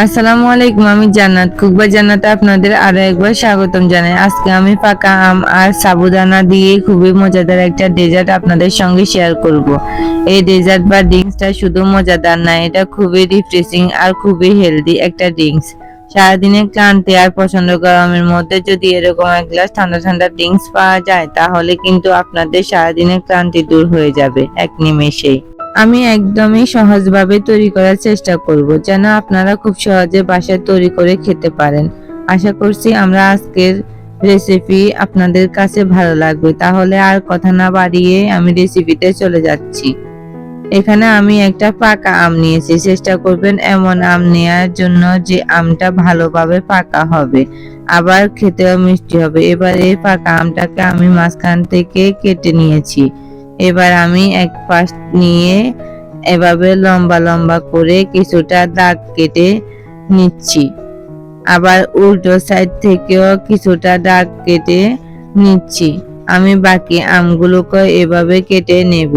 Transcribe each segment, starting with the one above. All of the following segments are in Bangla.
আসসালামু আলাইকুম, আমি জান্নাত। কুকবা জান্নাতে আপনাদের আরও একবার স্বাগতম জানাই। আজকে আমি পাকা আম আর সাবুদানা দিয়ে খুবই মজাদার একটা ডেজার্ট আপনাদের সঙ্গে শেয়ার করব। এই ডেজার্ট বা ড্রিঙ্কসটা শুধু মজাদার না, এটা খুবই রিফ্রেশিং আর খুবই হেলদি একটা ড্রিঙ্কস সারাদিনের ক্লান্তি আর পছন্দ গরমের মধ্যে যদি এরকম এক গ্লাস ঠান্ডা ঠান্ডা ড্রিঙ্কস পাওয়া যায়, তাহলে কিন্তু আপনাদের সারাদিনের ক্লান্তি দূর হয়ে যাবে এক নিমেষেই। আমি একদমই সহজভাবে তৈরি করার চেষ্টা করব, যেন আপনারা খুব সহজে বাসায় তৈরি করে খেতে পারেন। আশা করছি আমরা আজকের রেসিপি আপনাদের কাছে ভালো লাগবে। তাহলে আর কথা না বাড়িয়ে আমি রেসিপিতে চলে যাচ্ছি। এখানে আমি একটা পাকা আম নিয়েছি। চেষ্টা করবেন এমন আম নেয়ার জন্য যে আমটা ভালোভাবে পাকা হবে। আবার খেতেও মিষ্টি হবে। এবার এই পাকা আমটাকে আমি মাঝখান থেকে কেটে নিয়েছি। এবার আমি এক পাশ নিয়ে এভাবে লম্বা লম্বা করে কিছুটা দাগ কেটে নিচ্ছি। আবার উল্টো সাইড থেকেও কিছুটা দাগ কেটে নিচ্ছি। আমি বাকি আমগুলোকে এভাবে কেটে নেব।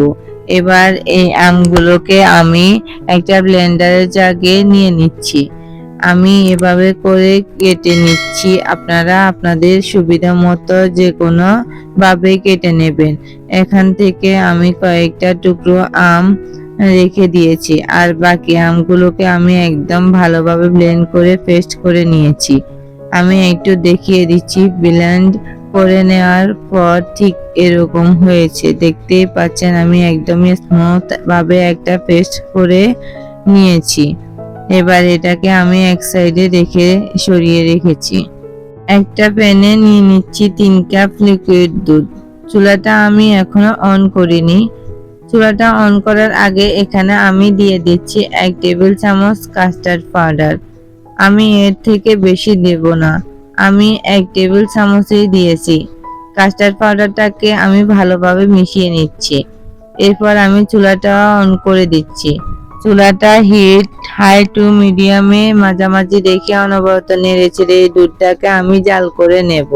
এবার এই আমগুলোকে আমি একটা ব্লেন্ডারের জাগে নিয়ে নিচ্ছি। আমি এভাবে করে কেটে নিচ্ছি। আপনারা আপনাদের সুবিধা মতো যে কোনো ভাবে কেটে নেবেন। এখান থেকে আমি কয়েকটা টুকরো আম রেখে দিয়েছি আর বাকি আমগুলোকে আমি একদম ভালোভাবে ব্লেন্ড করে পেস্ট করে নিয়েছি। আমি একটু দেখিয়ে দিচ্ছি। ব্লেন্ড করে নেওয়ার পর ঠিক এরকম হয়েছে। দেখতেই পাচ্ছেন আমি একদমই স্মুথভাবে একটা পেস্ট করে নিয়েছি। এবার এটাকে আমি এক সাইডে রেখে সরিয়ে রেখেছি। একটা প্যানে নিয়ে নিচ্ছি তিন কাপ লিকুইড দুধ। চুলাটা আমি এখনও অন করিনি। চুলাটা অন করার আগে এখানে আমি দিয়ে দিচ্ছি এক টেবিল চামচ কাস্টার্ড পাউডার আমি এর থেকে বেশি দেব না। আমি এক টেবিল চামচই দিয়েছি। কাস্টার্ড পাউডারটাকে আমি ভালোভাবে মিশিয়ে নিচ্ছি। এরপর আমি চুলাটা অন করে দিচ্ছি। চুলাটা হিট হাই টু মিডিয়ামে মাঝামাঝি রেখে অনবরত নেড়ে ছেড়ে এই দুধটাকে আমি জাল করে নেব।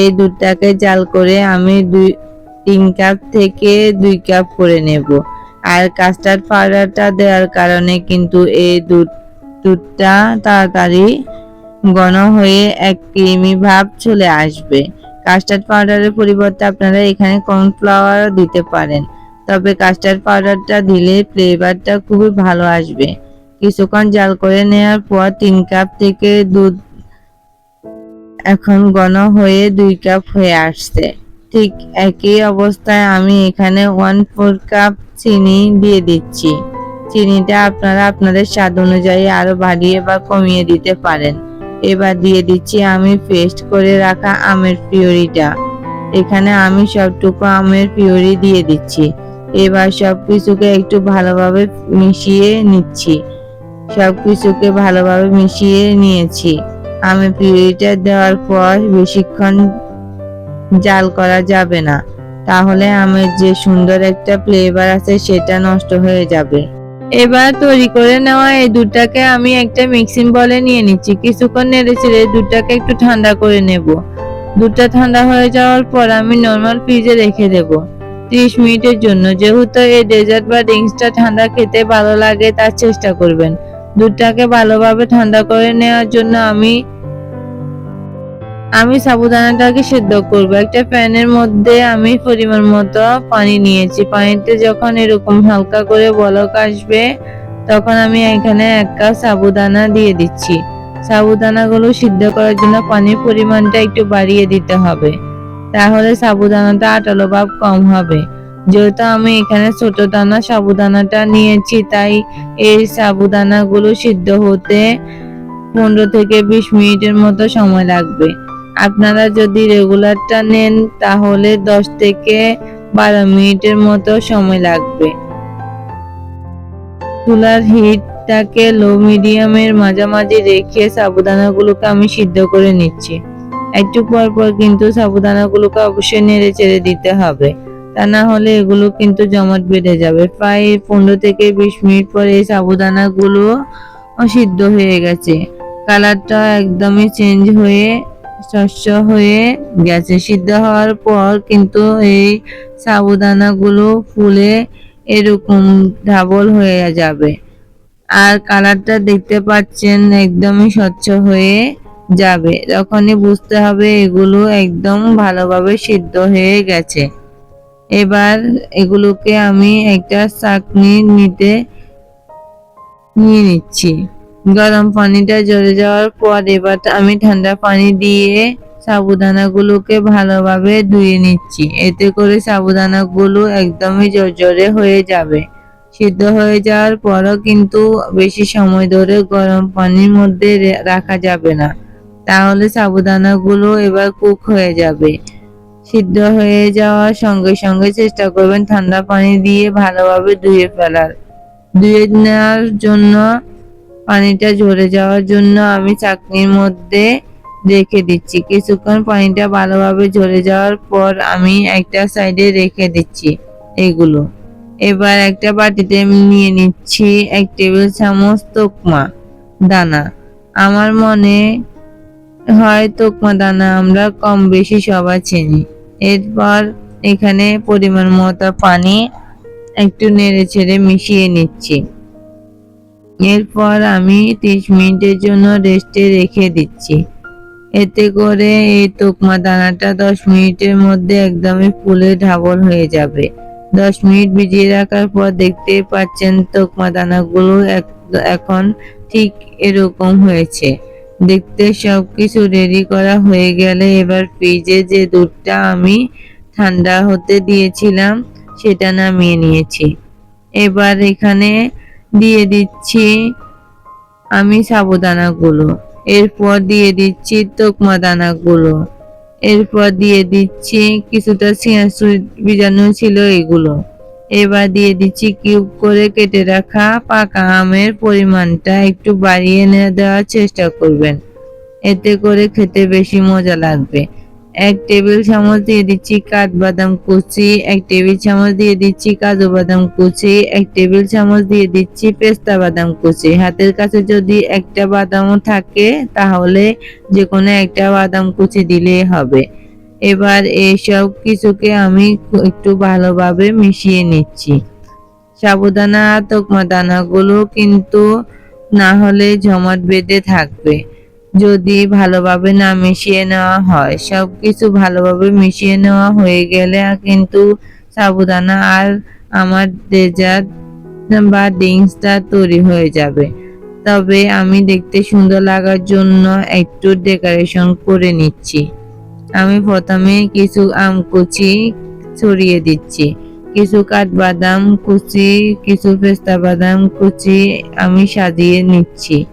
এই দুধটাকে জাল করে আমি দুই, তিন কাপ থেকে দুই কাপ করে নেব। আর কাস্টার্ড পাউডারটা দেওয়ার কারণে কিন্তু এই দুধ, দুধটা তাড়াতাড়ি ঘন হয়ে এক ক্রিমি ভাব চলে আসবে। কাস্টার্ড পাউডারের পরিবর্তে আপনারা এখানে কর্নফ্লাওয়ার দিতে পারেন। তবে কাস্টার্ড পাউডারটা দিলে ফ্লেভারটা খুবই ভালো আসবে। কিছুক্ষণ জাল করে নেওয়ার পর তিন কাপ থেকে দুধ এখন ঘন হয়ে দুই কাপ হয়ে আসছে। ঠিক একই অবস্থায় আমি এখানে ওয়ান ফোর কাপ চিনি দিয়ে দিচ্ছি। চিনিটা আপনারা আপনাদের স্বাদ অনুযায়ী আরও বাড়িয়ে বা কমিয়ে দিতে পারেন। এবার দিয়ে দিচ্ছি আমি পেস্ট করে রাখা আমের পিউরিটা। এখানে আমি সবটুকু আমের পিউরি দিয়ে দিচ্ছি। এবার সব কিছুকে একটু ভালোভাবে মিশিয়ে নিচ্ছি। সব কিছুকে ভালোভাবে মিশিয়ে নিয়েছি। আমি পিউরিটা দেওয়ার পর বেশিক্ষণ জাল করা যাবে না। তাহলে আমের যে সুন্দর একটা ফ্লেভার আছে সেটা নষ্ট হয়ে যাবে। এবার তৈরি করে নেওয়া এই দুধটাকে আমি একটা মিক্সিং বলে নিয়ে নিচ্ছি। কিছুক্ষণ নেড়ে চেড়ে দুধটাকে একটু ঠান্ডা করে নেব। দুধটা ঠান্ডা হয়ে যাওয়ার পর আমি নর্মাল ফ্রিজে রেখে দেব। ত্রিশ মিনিটের জন্য। যেহেতু এই ডেজার্ট বা ড্রিঙ্কসটা ঠান্ডা খেতে ভালো লাগে, তার চেষ্টা করবেন। দুধটাকে ভালোভাবে ঠান্ডা করে নেওয়ার জন্য আমি আমি সাবুদানাটাকে সেদ্ধ করব। একটা প্যানের মধ্যে আমি পরিমাণ মতো পানি নিয়েছি। পানিতে যখন এরকম হালকা করে বলক আসবে, তখন আমি এখানে এক কাপ সাবুদানা দিয়ে দিচ্ছি। সাবুদানাগুলো সিদ্ধ করার জন্য পানির পরিমাণটা একটু বাড়িয়ে দিতে হবে। তাহলে সাবুদানাটা আটালো ভাব কম হবে। যেহেতু আমি এখানে ছোট দানা সাবুদানাটা নিয়েছি, তাই এই সাবুদানাগুলো সিদ্ধ হতে পনেরো থেকে বিশ মিনিটের মতো সময় লাগবে। আপনারা যদি রেগুলারটা নেন, তাহলে দশ থেকে বারো মিনিটের মতো সময় লাগবে। চুলার হিটটাকে লো মিডিয়ামের মাঝামাঝি রেখে সাবুদানাগুলোকে আমি সিদ্ধ করে নিচ্ছি। একটু পর পর কিন্তু সাবুদানাগুলোকে অবশ্যই নেড়ে চেড়ে দিতে হবে। তা না হলে এগুলো কিন্তু জমাট বেঁধে যাবে। প্রায় পনেরো থেকে বিশ মিনিট পরে এই সাবুদানাগুলো সিদ্ধ হয়ে গেছে। কালারটা একদমই চেঞ্জ হয়ে শস্য হয়ে গেছে। সিদ্ধ হওয়ার পর কিন্তু এই সাবুদানাগুলো ফুলে এরকম ডাবল হয়ে যাবে। আর কালারটা দেখতে পাচ্ছেন একদমই স্বচ্ছ হয়ে যাবে। তখনই বুঝতে হবে এগুলো একদম ভালোভাবে সিদ্ধ হয়ে গেছে। এবার এগুলোকে আমি একটা চাকনি নিতে নিয়ে নিচ্ছি। গরম পানিটা জ্বরে যাওয়ার পর এবার আমি ঠান্ডা পানি দিয়ে সাবুদানাগুলোকে ভালোভাবে ধুয়ে নিচ্ছি। এতে করে সাবুদানাগুলো একদমই জর্জরে হয়ে যাবে। সিদ্ধ হয়ে যাওয়ার পরও কিন্তু বেশি সময় ধরে গরম পানির মধ্যে রাখা যাবে না। তাহলে সাবুদানাগুলো এবার কুক হয়ে যাবে। সিদ্ধ হয়ে যাওয়ার সঙ্গে সঙ্গে চেষ্টা করবেন ঠান্ডা পানি দিয়ে ভালোভাবে ধুয়ে ফেলার। ধুয়ে নেওয়ার জন্য, পানিটা ঝরে যাওয়ার জন্য আমি চাকনির মধ্যে রেখে দিচ্ছি। কিছুক্ষণ পানিটা ভালোভাবে ঝরে যাওয়ার পর আমি একটা সাইডে রেখে দিচ্ছি এগুলো। এবার একটা বাটিতে নিয়ে নিচ্ছি এক টেবিল চামচ তোকমা, দানা। আমার মনে হয় তোকমা দানা আমরা কম বেশি সবাই চিনি। এরপর এখানে পরিমাণ মতো পানি একটু নেড়ে ছেড়ে মিশিয়ে নিচ্ছি। এরপর আমি ত্রিশ মিনিটের জন্য রেস্টে রেখে দিচ্ছি। এতে করে এই তোকমা দানাটা দশ মিনিটের মধ্যে একদমই ফুলে ঢাবল হয়ে যাবে। দশ মিনিট ভিজিয়ে রাখার পর দেখতে পাচ্ছেন তোকমা দানাগুলো এখন ঠিক এরকম হয়েছে। দেখতে সবকিছু রেডি করা হয়ে গেলে এবার ফ্রিজে যে দুধটা আমি ঠান্ডা হতে দিয়েছিলাম, সেটা নামিয়ে নিয়েছি। এবার এখানে দিয়ে দিচ্ছি আমি সাবুদানাগুলো। এরপর দিয়ে দিচ্ছি তোকমা দানাগুলো এরপর দিয়ে দিচ্ছি কিছুটা বীজাণু ছিল এগুলো। এবার দিয়ে দিচ্ছি কিউব করে কেটে রাখা পাকা আমের পরিমাণটা একটু বাড়িয়ে নিয়ে দেওয়ার চেষ্টা করবেন। এতে করে খেতে বেশি মজা লাগবে। এক টেবিল চামচ দিয়ে দিচ্ছি কাঠবাদাম কুচি, এক টেবিল চামচ দিয়ে দিচ্ছি কাজু বাদাম কুচি, এক টেবিল চামচ দিয়ে দিচ্ছি পেস্তা বাদাম কুচি। হাতের কাছে যদি একটা বাদামও থাকে, তাহলে যে কোনো একটা বাদাম কুচি দিলেই হবে। এবার এইসব কিছুকে আমি একটু ভালোভাবে মিশিয়ে নিচ্ছি। সাবুদানা আর তোকমা দানাগুলো কিন্তু না হলে জমাট বেঁধে থাকবে। যদি ভালোভাবে না মিশিয়ে নেওয়া হয়, সব কিছু ভালোভাবে মিশিয়ে নেওয়া হয়ে গেলে কিন্তু সাবুদানা আর আমার ডেজার্ট বা ড্রিঙ্কসটা তৈরি হয়ে যাবে। তবে আমি দেখতে সুন্দর লাগার জন্য একটু ডেকোরেশন করে নিচ্ছি। আমি প্রথমে কিছু আম কুচি ছড়িয়ে দিচ্ছি। কিছু কাঠবাদাম কুচি, কিছু পেস্তা বাদাম কুচি আমি সাজিয়ে নিচ্ছি।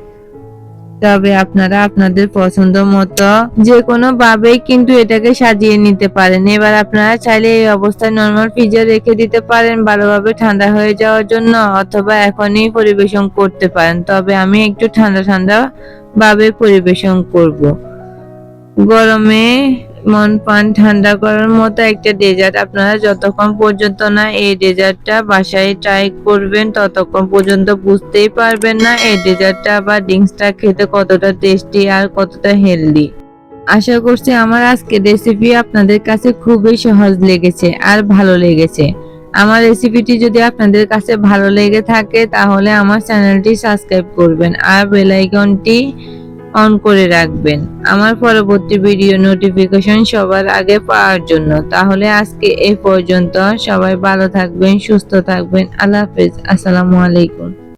তবে আপনারা আপনাদের পছন্দ মতো যে কোনো ভাবেই কিন্তু এটাকে সাজিয়ে নিতে পারেন। এবার আপনারা চাইলে এই অবস্থায় নর্মাল ফ্রিজে রেখে দিতে পারেন ভালোভাবে ঠান্ডা হয়ে যাওয়ার জন্য, অথবা এখনই পরিবেশন করতে পারেন। তবে আমি একটু ঠান্ডা ঠান্ডা ভাবে পরিবেশন করব। গরমে মন প্রাণ ঠান্ডা করার মতো একটা ডেজার্ট আপনারা যতক্ষণ পর্যন্ত না এই ডেজার্টটা বাসায় ট্রাই করবেন, ততক্ষণ পর্যন্ত বুঝতেই পারবেন না এই ডেজার্টটা বা ড্রিঙ্কসটা খেতে কতটা টেস্টি আর কতটা হেলদি আশা করছি আমার আজকের রেসিপি আপনাদের কাছে খুবই সহজ লেগেছে আর ভালো লেগেছে। আমার রেসিপিটি যদি আপনাদের কাছে ভালো লেগে থাকে, তাহলে আমার চ্যানেলটি সাবস্ক্রাইব করবেন আর বেল আইকনটি অন করে রাখবেন। আমার পরবর্তী ভিডিও নোটিফিকেশন সবার আগে পাওয়ার জন্য। তাহলে আজকে এ পর্যন্ত সবাই ভালো থাকবেন, সুস্থ থাকবেন। আল্লাহ হাফেজ। আসসালামু আলাইকুম।